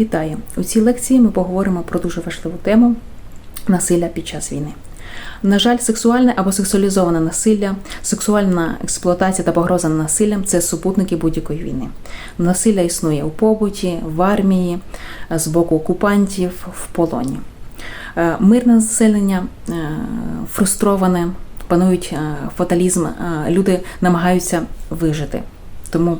Вітаю! У цій лекції ми поговоримо про дуже важливу тему насилля під час війни. На жаль, сексуальне або сексуалізоване насилля, сексуальна експлуатація та погроза насиллям це супутники будь-якої війни. Насилля існує у побуті, в армії, з боку окупантів, в полоні. Е, Мирне населення е, фрустроване, панують е, фаталізм, люди намагаються вижити. Тому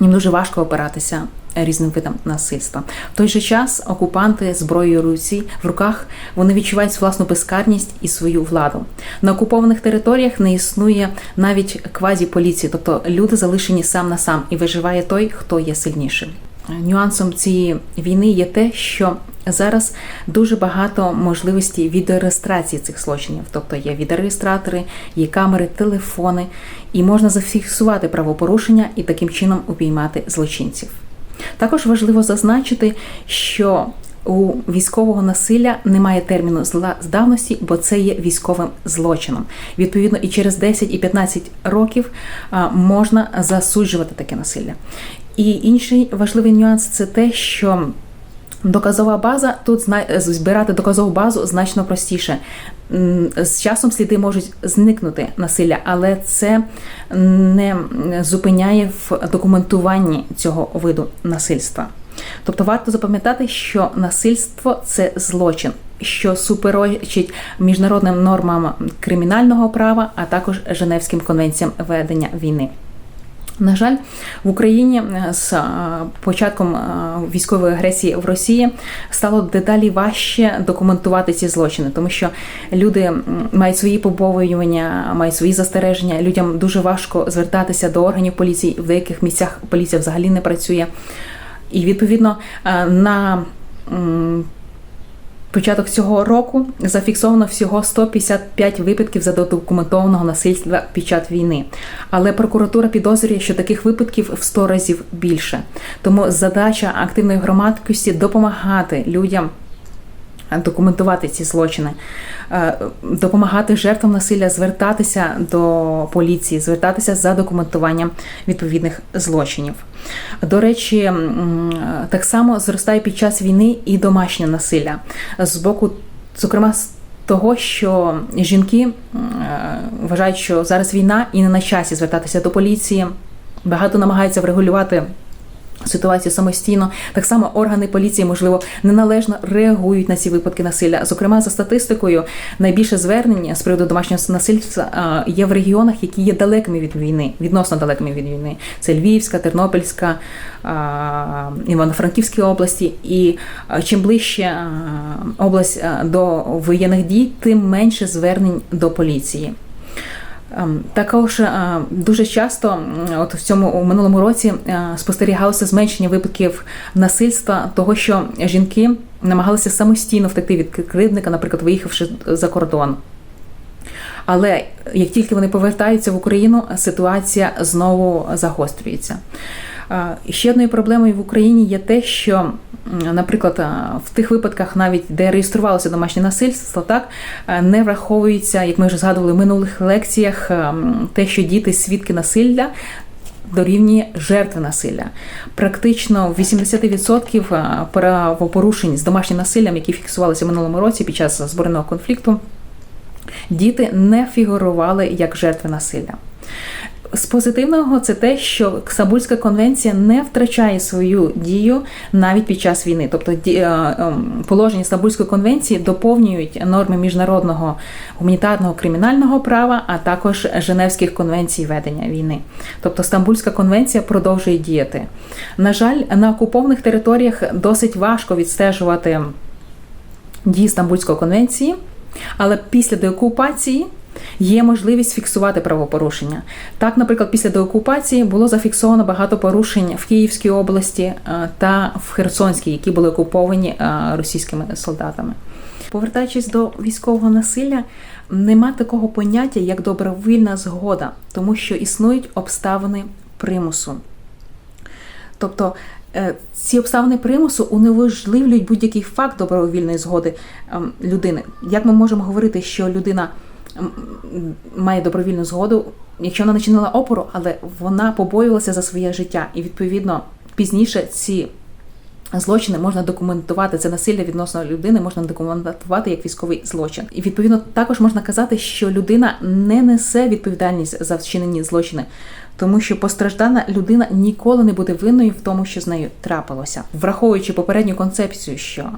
їм дуже важко опиратися різним видам насильства. В той же час окупанти зброєю руці в руках вони відчувають власну безкарність і свою владу. На окупованих територіях не існує навіть квазі-поліції, тобто люди залишені сам на сам і виживає той, хто є сильнішим. Нюансом цієї війни є те, що зараз дуже багато можливостей відеореєстрації цих злочинів, тобто є відеореєстратори, є камери, телефони, і можна зафіксувати правопорушення і таким чином упіймати злочинців. Також важливо зазначити, що у військового насилля немає терміну зла з давності, бо це є військовим злочином. Відповідно, і через 10 і 15 років можна засуджувати таке насилля. І інший важливий нюанс це те, що доказова база тут зна- збирати доказову базу значно простіше. З часом сліди можуть зникнути насилля, але це не зупиняє в документуванні цього виду насильства. Тобто варто запам'ятати, що насильство це злочин, що суперечить міжнародним нормам кримінального права, а також Женевським конвенціям ведення війни. На жаль, в Україні е, з е, початком е, військової агресії в Росії стало дедалі важче документувати ці злочини, тому що люди мають свої побоювання, мають свої застереження. Людям дуже важко звертатися до органів поліції. В деяких місцях поліція взагалі не працює. І відповідно на початок цього року зафіксовано всього 155 випадків задокументованого насильства під час війни. Але прокуратура підозрює, що таких випадків в 100 разів більше. Тому задача активної громадськості допомагати людям. Документувати ці злочини, е, допомагати жертвам насилля звертатися до поліції, звертатися за документуванням відповідних злочинів. До речі, так само зростає під час війни і домашнє насилля з боку, зокрема, того, що жінки е, вважають, що зараз війна і не на часі звертатися до поліції. Багато намагаються врегулювати ситуацію самостійно. Так само органи поліції, можливо, неналежно реагують на ці випадки насилля. Зокрема, за статистикою, найбільше звернення з приводу домашнього насильства є в регіонах, які є далекими від війни, відносно далекими від війни. Це Львівська, Тернопільська, Івано-Франківські області. І чим ближче область до воєнних дій, тим менше звернень до поліції. Ем, Також е, дуже часто, от в цьому у минулому році, е, спостерігалося зменшення випадків насильства, того що жінки намагалися самостійно втекти від кривдника, наприклад, виїхавши за кордон. Але як тільки вони повертаються в Україну, ситуація знову загострюється. Ще одною проблемою в Україні є те, що, наприклад, в тих випадках, навіть де реєструвалося домашнє насильство, так не враховується, як ми вже згадували в минулих лекціях, те, що діти свідки насилля. Дорівнює жертви насилля. Практично 80% е, правопорушень з домашнім насиллям, які фіксувалися в минулому році під час збройного конфлікту, діти не фігурували як жертви насилля. З позитивного це те, що Стамбульська конвенція не втрачає свою дію навіть під час війни. Тобто е, ем, положення Стамбульської конвенції доповнюють норми міжнародного гуманітарного кримінального права, а також Женевських конвенцій ведення війни. Тобто Стамбульська конвенція продовжує діяти. На жаль, на окупованих територіях досить важко відстежувати дії Стамбульської конвенції, але після деокупації є можливість фіксувати правопорушення. Так, наприклад, після деокупації було зафіксовано багато порушень в Київській області е, та в Херсонській, які були окуповані е, російськими солдатами. Повертаючись до військового насилля, нема такого поняття, як добровільна згода, тому що існують обставини примусу. Тобто ці обставини примусу унеможливлюють будь-який факт добровільної згоди ем, людини. Як ми можемо говорити, що людина має добровільну згоду, якщо вона не чинила опору, але вона побоювалася за своє життя, і відповідно пізніше ці Злочини можна документувати це насилля відносно людини, можна документувати як військовий злочин. І відповідно також можна казати, що людина не несе відповідальність за вчинені злочини, тому що постраждана людина ніколи не буде винною в тому, що з нею трапилося, враховуючи попередню концепцію, що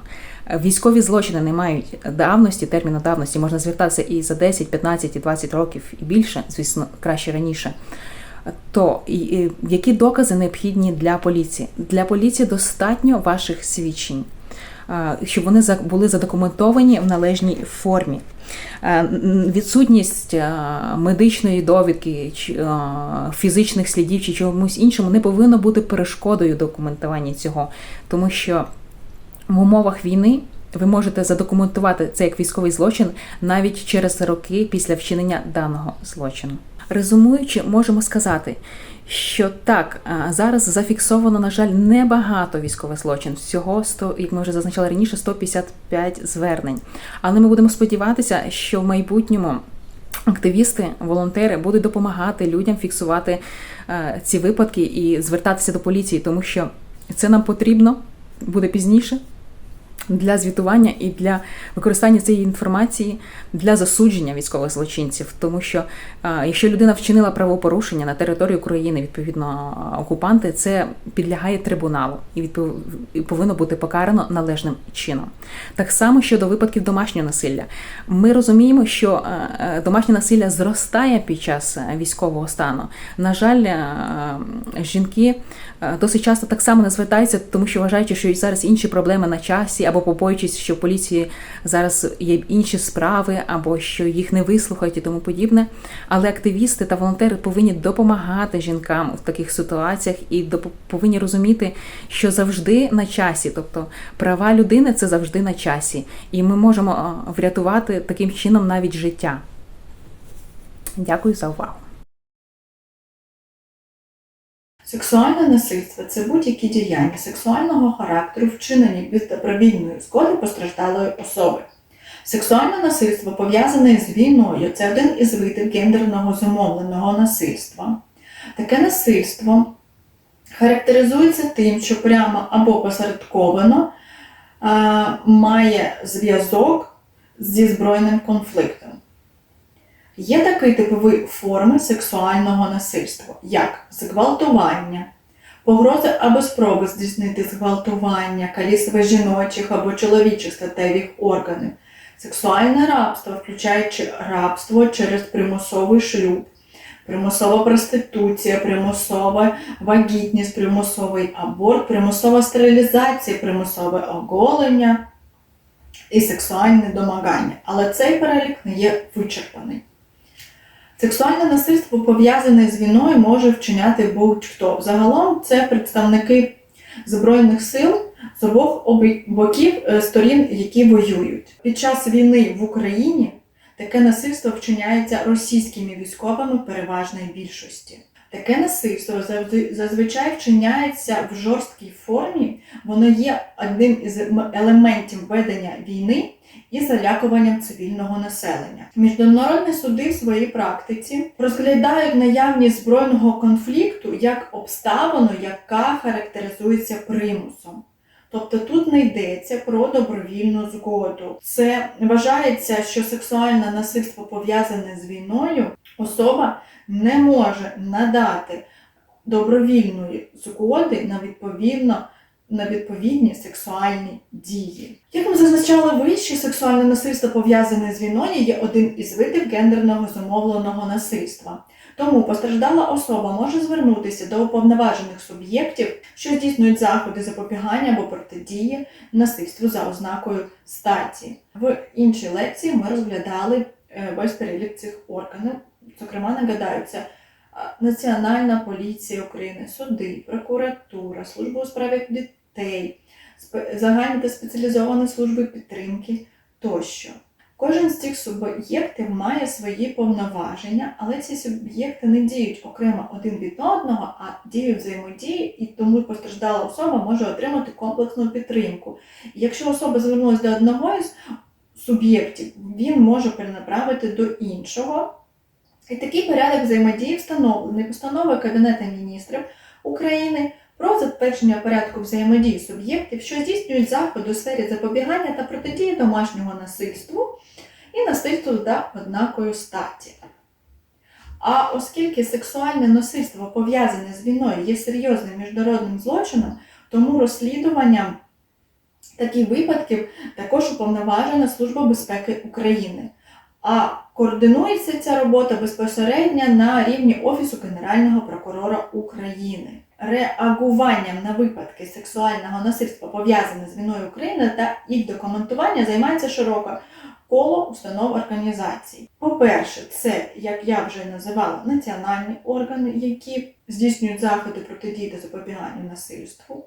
військові злочини не мають давності, терміну давності, можна звертатися і за 10, 15, і 20 років і більше, звісно, краще раніше. То які докази необхідні для поліції? Для поліції достатньо ваших свідчень, щоб вони були задокументовані в належній формі. Е, Відсутність е, медичної довідки, е, фізичних слідів чи чомусь іншому не повинно бути перешкодою документування цього, тому що в умовах війни ви можете задокументувати це як військовий злочин навіть через роки після вчинення даного злочину. Резумуючи, можемо сказати, що так, зараз зафіксовано, на жаль, небагато військових злочин. Всього 100, як ми вже зазначали раніше, 155 звернень. Але ми будемо сподіватися, що в майбутньому активісти, волонтери будуть допомагати людям фіксувати е, ці випадки і звертатися до поліції, тому що це нам потрібно буде пізніше для звітування і для використання цієї інформації для засудження військових злочинців, тому що якщо людина вчинила правопорушення на території України, відповідно окупанти, це підлягає трибуналу і відпов... і повинно бути покарано належним чином. Так само щодо випадків домашнього насилля, ми розуміємо, що а, а, домашнє насилля зростає під час військового стану. На жаль, жінки досить часто так само не звертаються, тому що вважаючи, що зараз інші проблеми на часі, або побоюючись, що в поліції зараз є інші справи, або що їх не вислухають і тому подібне. Але активісти та волонтери повинні допомагати жінкам в таких ситуаціях і повинні розуміти, що завжди на часі, тобто права людини це завжди на часі, і ми можемо врятувати таким чином навіть життя. Дякую за увагу. Сексуальне насильство це будь-які діяння сексуального характеру, вчинені без добровільної згоди постраждалої особи. Сексуальне насильство пов'язане з війною це один із видів гендерного зумовленого насильства. Таке насильство характеризується тим, що прямо або посередковано має зв'язок зі збройним конфликтом. Є такі типові форми сексуального насильства, як зґвалтування, погрози або спроби здійснити зґвалтування, каліцтво жіночих або чоловічих статевих органів, сексуальне рабство, включаючи рабство через примусовий шлюб, примусова проституція, примусова вагітність, примусовий аборт, примусова стерилізація, примусове оголення і сексуальне домагання. Але цей перелік не є вичерпаний. Сексуальне насильство пов'язане з війною може вчиняти будь-хто. Загалом це представники Збройних сил з обох боків е, сторін, які воюють. Під час війни в Україні таке насильство вчиняється російськими військовими переважної більшості. Таке насильство зазвичай вчиняється в жорсткій формі, воно є одним із елементів ведення війни і залякуванням цивільного населення. Міжнародні суди в своїй практиці розглядають наявність збройного конфлікту як обставину, яка характеризується примусом. Тобто тут не йдеться про добровільну згоду. Це вважається, що сексуальне насильство пов'язане з війною, особа не може надати добровільної згоди на відповідно на відповідні сексуальні дії. Як ми зазначали вище, сексуальне насильство пов'язане з війною є один із видів гендерного зумовленого насильства. Тому постраждала особа може звернутися до уповноважених суб'єктів, що здійснюють заходи запобігання або протидії насильству за ознакою статі. В іншій лекції ми розглядали е, весь перелік цих органів. Зокрема, нагадаю, це а, Національна поліція України, суди, прокуратура, служба у справах дітей, спе- загальні та спеціалізовані служби підтримки тощо. Кожен з цих суб'єктів має свої повноваження, але ці суб'єкти не діють окремо один від одного, а діють взаємодії, і тому постраждала особа може отримати комплексну підтримку. Якщо особа звернулася до одного із суб'єктів, він може перенаправити до іншого. І такий порядок взаємодії встановлений постановою Кабінету міністрів України про затвердження порядку взаємодії суб'єктів, що здійснюють заходи у сфері запобігання та протидії домашнього насильству і насильству за однакою статі. А оскільки сексуальне насильство пов'язане з війною є серйозним міжнародним злочином, тому розслідуванням таких випадків також уповноважена Служба безпеки України. А координується ця робота безпосередньо на рівні Офісу Генерального прокурора України. Реагуванням на випадки сексуального насильства пов'язане з війною України та їх документування займається широко коло установ організацій. По-перше, це, як я вже називала, національні органи, які здійснюють заходи протидії та запобігання насильству.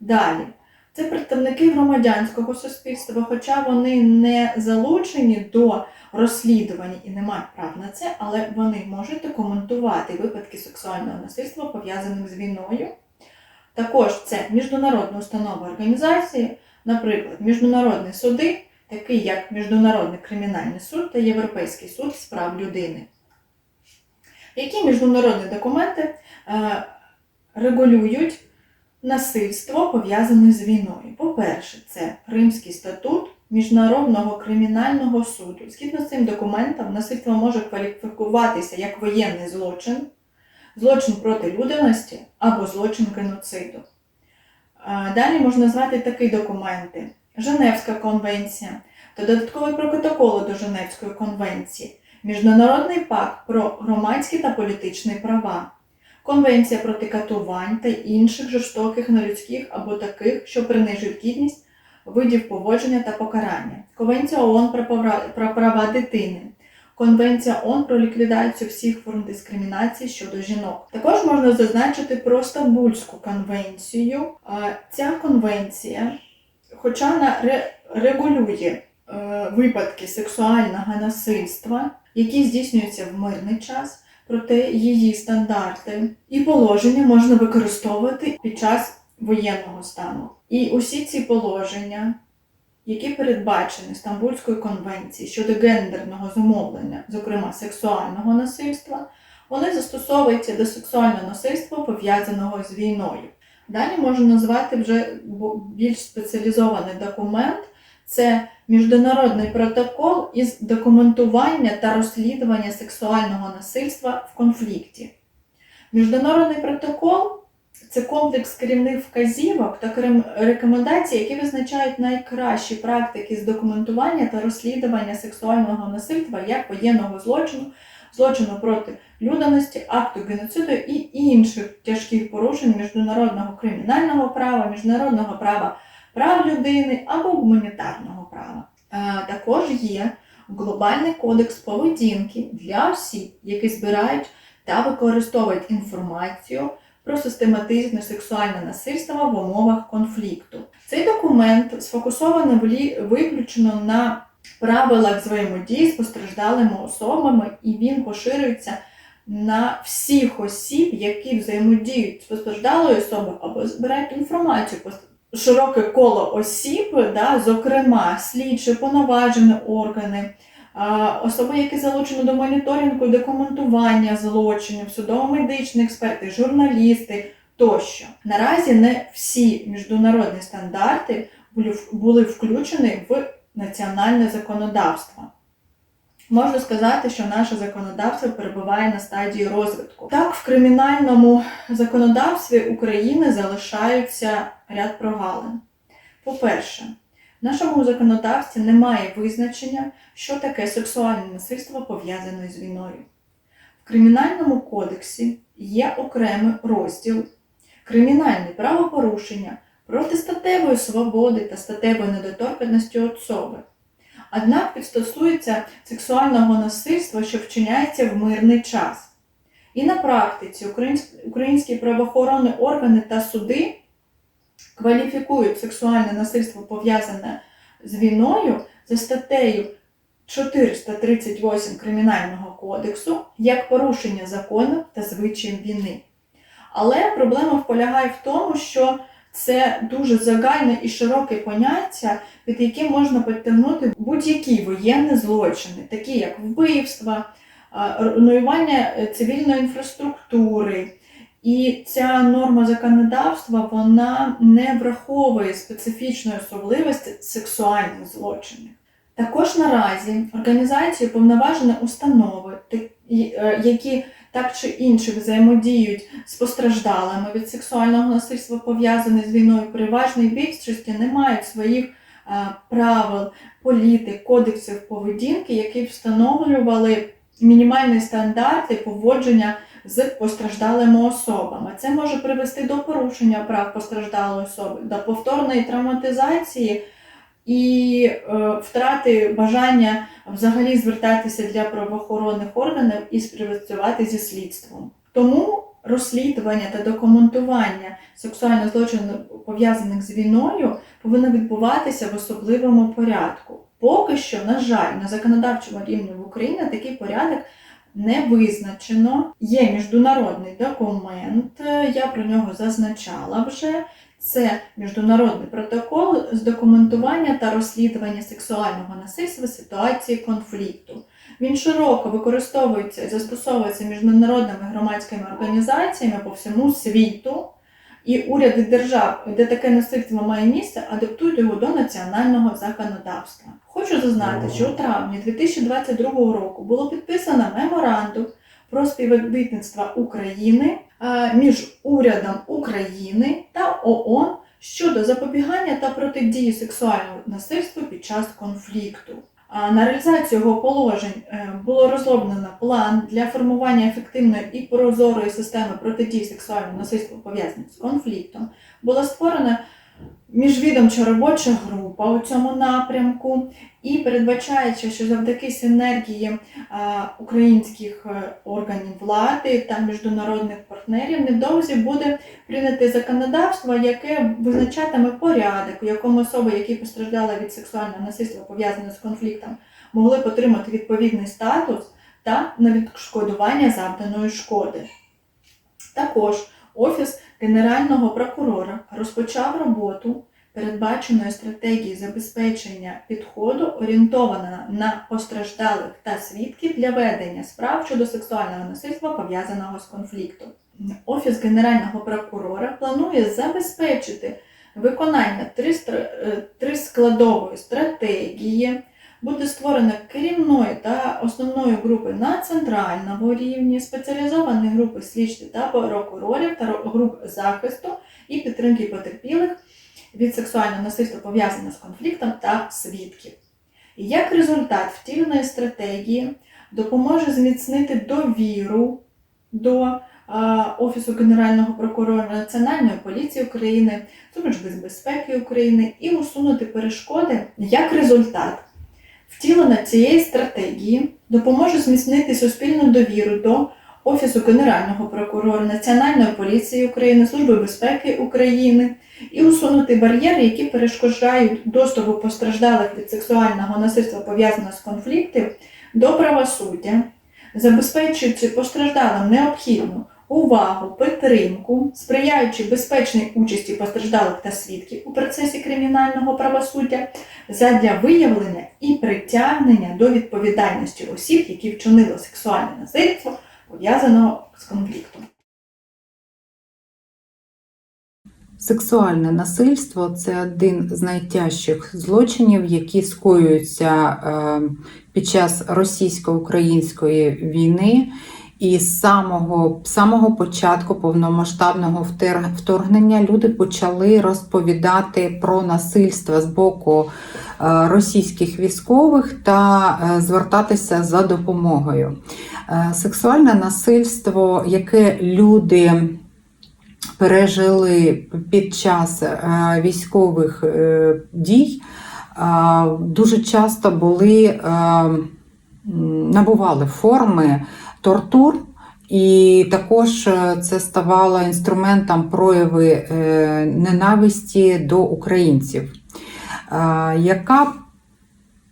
Далі, це представники громадянського суспільства, хоча вони не залучені до розслідування і не мають прав на це, але вони можуть документувати випадки сексуального насильства, пов'язаних з війною. Також це міжнародні установи організації, наприклад, міжнародні суди, такі як Міжнародний кримінальний суд та Європейський суд з прав людини. Які міжнародні документи е, регулюють насильство пов'язане з війною? По-перше, це Римський статут Міжнародного кримінального суду. Згідно з цим документом, насильство може кваліфікуватися як воєнний злочин, злочин проти людяності або злочин геноциду. Далі можна назвати такі документи: Женевська конвенція додатковий протокол до Женевської конвенції, Міжнародний пакт про громадські та політичні права, Конвенція проти катувань та інших жорстоких нелюдських або таких, що принижують гідність видів поводження та покарання, Конвенція ООН про права- права дитини, Конвенція ООН про ліквідацію всіх форм дискримінації щодо жінок. Також можна зазначити про Стамбульську конвенцію. Ця конвенція, хоча вона ре- регулює е, випадки сексуального насильства, які здійснюються в мирний час, проте її стандарти і положення можна використовувати під час воєнного стану. І усі ці положення, які передбачені Стамбульською конвенцією щодо гендерного зумовлення, зокрема сексуального насильства, вони застосовуються до сексуального насильства, пов'язаного з війною. Далі можна назвати вже більш спеціалізований документ. Це міжнародний протокол із документування та розслідування сексуального насильства в конфлікті. Міжнародний протокол це комплекс керівних вказівок та рекомендацій, які визначають найкращі практики з документування та розслідування сексуального насильства як воєнного злочину, злочину проти людяності, акту геноциду і інших тяжких порушень міжнародного кримінального права, міжнародного права прав людини або гуманітарного права. Також є глобальний кодекс поведінки для осіб, які збирають та використовують інформацію про систематичне сексуальне насильство в умовах конфлікту. Цей документ сфокусований виключно на правилах взаємодії з постраждалими особами, і він поширюється на всіх осіб, які взаємодіють з постраждалою особою або збирають інформацію широке коло осіб, да, зокрема слідчі, повноважені органи, особи, які залучені до моніторингу, документування злочинів, судово-медичні експерти, журналісти тощо. Наразі не всі міжнародні стандарти були включені в національне законодавство. Можна сказати, що наше законодавство перебуває на стадії розвитку. Так, в кримінальному законодавстві України залишаються ряд прогалин. По-перше, в нашому законодавстві немає визначення, що таке сексуальне насильство пов'язане з війною. В Кримінальному кодексі є окремий розділ кримінальні правопорушення проти статевої свободи та статевої недоторканності особи. Однак підстосується сексуального насильства, що вчиняється в мирний час. І на практиці українські, правоохоронні органи та суди кваліфікують сексуальне насильство пов'язане з війною за статтею 438 Кримінального кодексу як порушення закону та звичаїв війни. Але проблема полягає в тому, що це дуже загальне і широке поняття, під яке можна підтягнути будь-які воєнні злочини, такі як вбивства, а, руйнування е, цивільної інфраструктури І ця норма законодавства вона не враховує специфічної особливості сексуальних злочинів. Також наразі організації повноважені установи, е, які так чи інше взаємодіють з постраждалими від сексуального насильства, пов'язаних з війною, переважної більшості не мають своїх е, правил, політик, кодексів поведінки, які встановлювали мінімальні стандарти поводження з постраждалими особами. Це може привести до порушення прав постраждалої особи, до повторної травматизації і е, втрати бажання взагалі звертатися для правоохоронних органів і співпрацювати зі слідством. Тому розслідування та документування сексуальних злочинів пов'язаних з війною повинно відбуватися в особливому порядку. Поки що, на жаль, на законодавчому рівні в Україні такий порядок не визначено. Є міжнародний документ, я про нього зазначала вже. Це міжнародний протокол з документування та розслідування сексуального насильства ситуації конфлікту. Він широко використовується і застосовується міжнародними громадськими організаціями по всьому світу, і уряди держав, де таке насильство має місце, адаптують його до національного законодавства. Хочу зазнати, що у травні 2022 року було підписано меморандум про співробітництво України між урядом України та ООН щодо запобігання та протидії сексуальному насильству під час конфлікту. На реалізацію його положень е, було розроблено план для формування ефективної і прозорої системи протидії сексуальному насильству пов'язаних з конфліктом. Була створена міжвідомча робоча група у цьому напрямку, і передбачається, що завдяки синергії е, українських е, органів влади та міжнародних партнерів невдовзі буде прийняте законодавство, яке визначатиме порядок, у якому особи, які постраждали від сексуального насильства пов'язаного з конфліктом, могли б отримати відповідний статус та на відшкодування завданої шкоди. Також Офіс Генерального прокурора розпочав роботу передбаченої стратегії забезпечення підходу, орієнтована на постраждалих та свідків для ведення справ щодо сексуального насильства пов'язаного з конфліктом. Офіс Генерального прокурора планує забезпечити виконання три, стра- е, стратегії. Буде створено керівної та основної групи на центральному рівні, спеціалізовані групи слідчі та прокурорів та груп захисту і підтримки потерпілих від сексуального насильства пов'язаного з конфліктом та свідків. Як результат втіленої стратегії допоможе зміцнити довіру до Офісу Генерального прокурора Національної поліції України, Служби безпеки України і усунути перешкоди як результат. Втілення цієї стратегії допоможе зміцнити суспільну довіру до Офісу Генерального прокурора Національної поліції України, Служби безпеки України і усунути бар'єри, які перешкоджають доступу постраждалих від сексуального насильства пов'язаного з конфліктів до правосуддя, забезпечуючи постраждалим необхідну увагу, підтримку, сприяючи безпечній участі постраждалих та свідків у процесі кримінального правосуддя задля виявлення і притягнення до відповідальності осіб, які вчинили сексуальне насильство, пов'язаного з конфліктом. Сексуальне насильство це один з найтяжчих злочинів, які скоюються е, під час російсько-української війни. І з самого, самого початку повномасштабного вторгнення люди почали розповідати про насильство з боку е, російських військових та е, звертатися за допомогою. Е, Сексуальне насильство, яке люди пережили під час військових дій, дуже часто були набували форми тортур. І також е, це ставало інструментом прояви е, ненависті до українців. Яка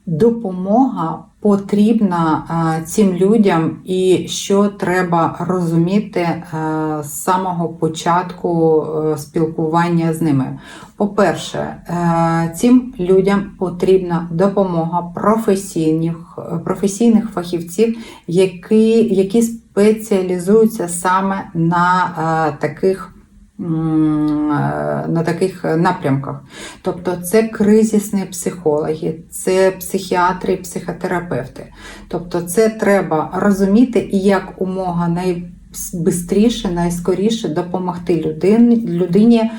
допомога потрібна е, цим людям, і що треба розуміти е, з самого початку е, спілкування з ними? По-перше, цим людям потрібна допомога професійних, професійних фахівців, які, які спеціалізуються саме на таких. Е, На таких напрямках. Тобто це кризисні психологи, це психіатри, психотерапевти. Тобто, це треба розуміти і як умога найбистріше, найскоріше допомогти людині, людині е,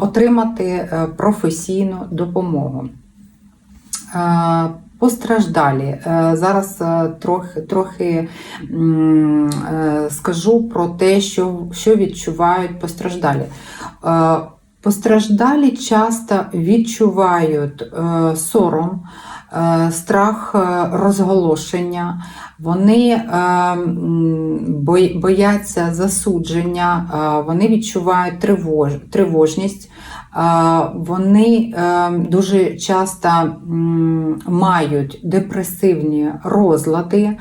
отримати е, професійну допомогу. Постраждалі. Е, Зараз е, трохи, трохи е, скажу про те, що, що відчувають постраждалі. Постраждалі часто відчувають сором, страх розголошення, вони бояться засудження, вони відчувають тривож, тривожність, вони е, дуже часто мають депресивні розлади, е,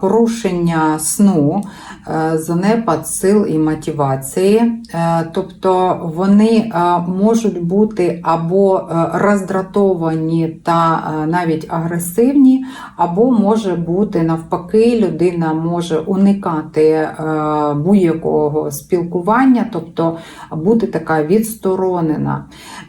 порушення сну, е, занепад сил і мотивації. Тобто вони можуть бути або роздратовані та навіть агресивні, або може бути навпаки, людина може уникати будь-якого спілкування, тобто бути така відсторонена.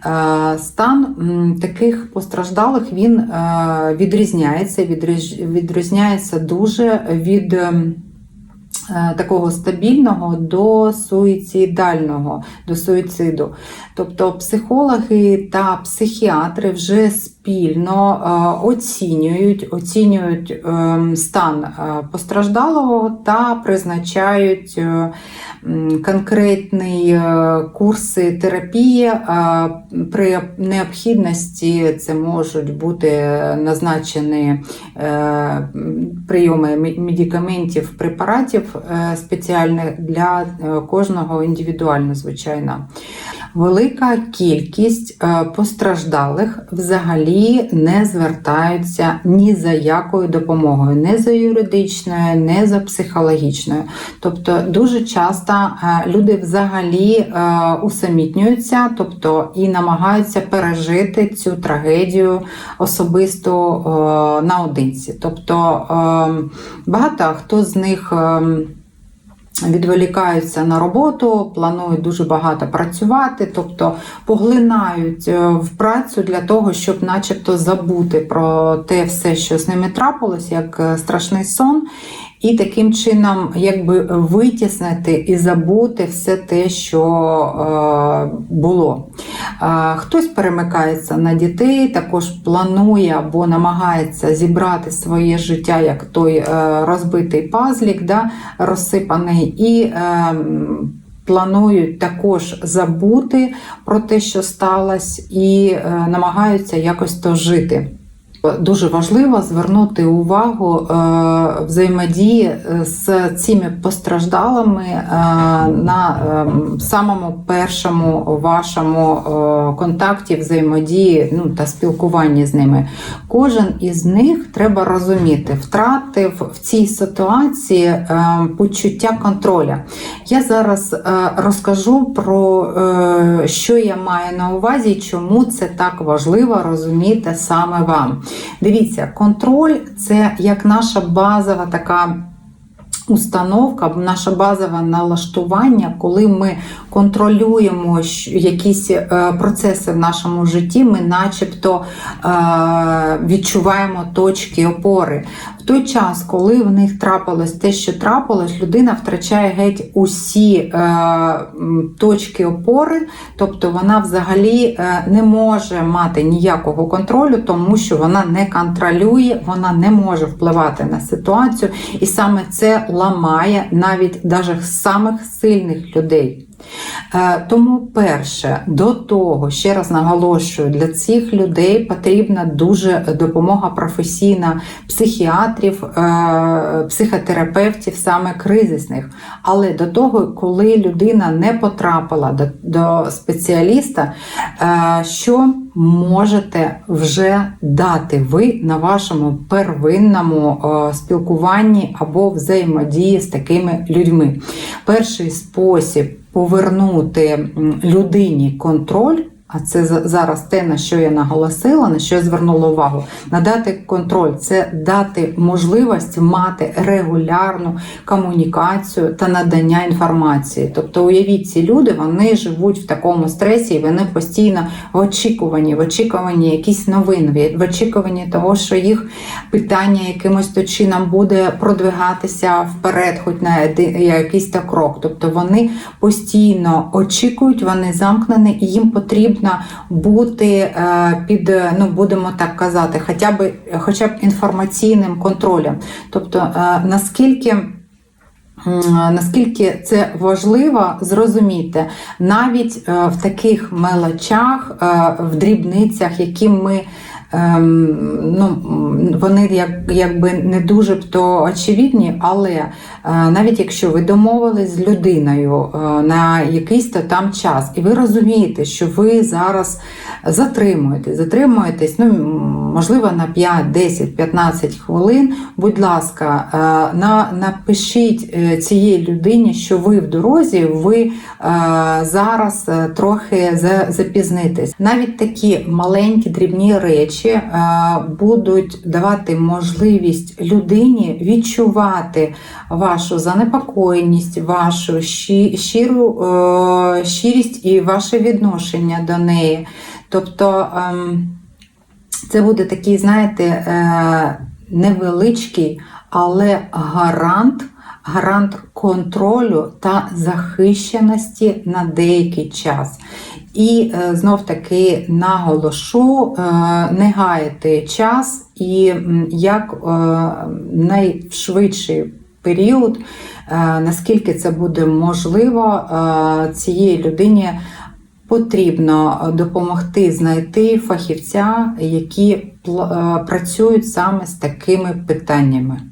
Е, Стан таких постраждалих він е, відрізняється, відрізняється дуже від. Ем, е, Такого стабільного до суїцидального, до суїциду. Тобто психологи та психіатри вже спільно е, оцінюють, оцінюють е, стан е, постраждалого та призначають конкретні курси терапії. При необхідності це можуть бути назначені прийоми медикаментів, препаратів е, спеціальних для е, кожного індивідуально, звичайно. Велика кількість е, постраждалих взагалі не звертаються ні за якою допомогою, не за юридичною, не за психологічною. Тобто дуже часто е, люди взагалі е, усамітнюються, тобто і намагаються пережити цю трагедію особисто наодинці. Тобто е, багато хто з них. Відволікаються на роботу, планують дуже багато працювати, тобто поглинають е, в працю для того, щоб, начебто, забути про те все, що з ними трапилось, як е, страшний сон, і таким чином якби витіснити і забути все те, що е, було. Хтось перемикається на дітей, також планує або намагається зібрати своє життя як той е, розбитий пазлік, да, розсипаний, і е, планують також забути про те, що сталося, і е, намагаються якось то жити. Дуже важливо звернути увагу е, взаємодії е, з цими постраждалими е, на е, самому першому вашому контакті, взаємодії ну, та спілкуванні з ними. Кожен із них треба розуміти, втратив в цій ситуації почуття контроля. Я зараз розкажу про що я маю на увазі, чому це так важливо розуміти саме вам. Дивіться, контроль це як наша базова така. Установка, наше базове налаштування, коли ми контролюємо якісь е, процеси в нашому житті, ми начебто е, відчуваємо точки опори. В той час, коли в них трапилось те, що трапилось, людина втрачає геть усі е, точки опори, тобто вона взагалі е, не може мати ніякого контролю, тому що вона не контролює, вона не може впливати на ситуацію, і саме це ламає навіть даже самих сильних людей. Е, Тому, перше, до того, ще раз наголошую, для цих людей потрібна дуже допомога професійна психіатрів, е, психотерапевтів, саме кризисних. Але до того, коли людина не потрапила до, до спеціаліста, е, що можете вже дати ви на вашому первинному спілкуванні або взаємодії з такими людьми? Перший спосіб повернути людині контроль. А це за- зараз те, на що я наголосила, на що я звернула увагу. Надати контроль це дати можливість мати регулярну комунікацію та надання інформації. Тобто, уявіть, ці люди вони живуть в такому стресі, і вони постійно в очікуванні, в очікуванні якісь новин, в очікуванні того, що їх питання якимось то чином буде продвигатися вперед, хоч на якийсь то крок. Тобто вони постійно очікують, вони замкнені, і їм потрібно бути е, під, ну будемо так казати, хоча б хоча б інформаційним контролем. Тобто, е, наскільки. Наскільки це важливо зрозуміти навіть е, в таких мелочах, в дрібницях, які ми ну, вони як, якби не дуже б то очевидні, але е, навіть якщо ви домовились з людиною е, на якийсь то там час, і ви розумієте, що ви зараз затримуєтесь, затримуєтесь, ну можливо, на 5, 10, 15 хвилин. Будь ласка, е, на, напишіть цієї людині, що ви в дорозі, ви зараз трохи за- запізнитесь. Навіть такі маленькі дрібні речі е, будуть давати можливість людині відчувати вашу занепокоєність, вашу щиру е, щирість і ваше відношення до неї. Тобто ем, це буде такий, знаєте, е, невеличкий, але гарант. Гарант контролю та захищеності на деякий час. І е, знов таки наголошу е, не гаяти час і як е, найшвидший період, наскільки це буде можливо, цієї людині потрібно допомогти знайти фахівця, які працюють саме з такими питаннями.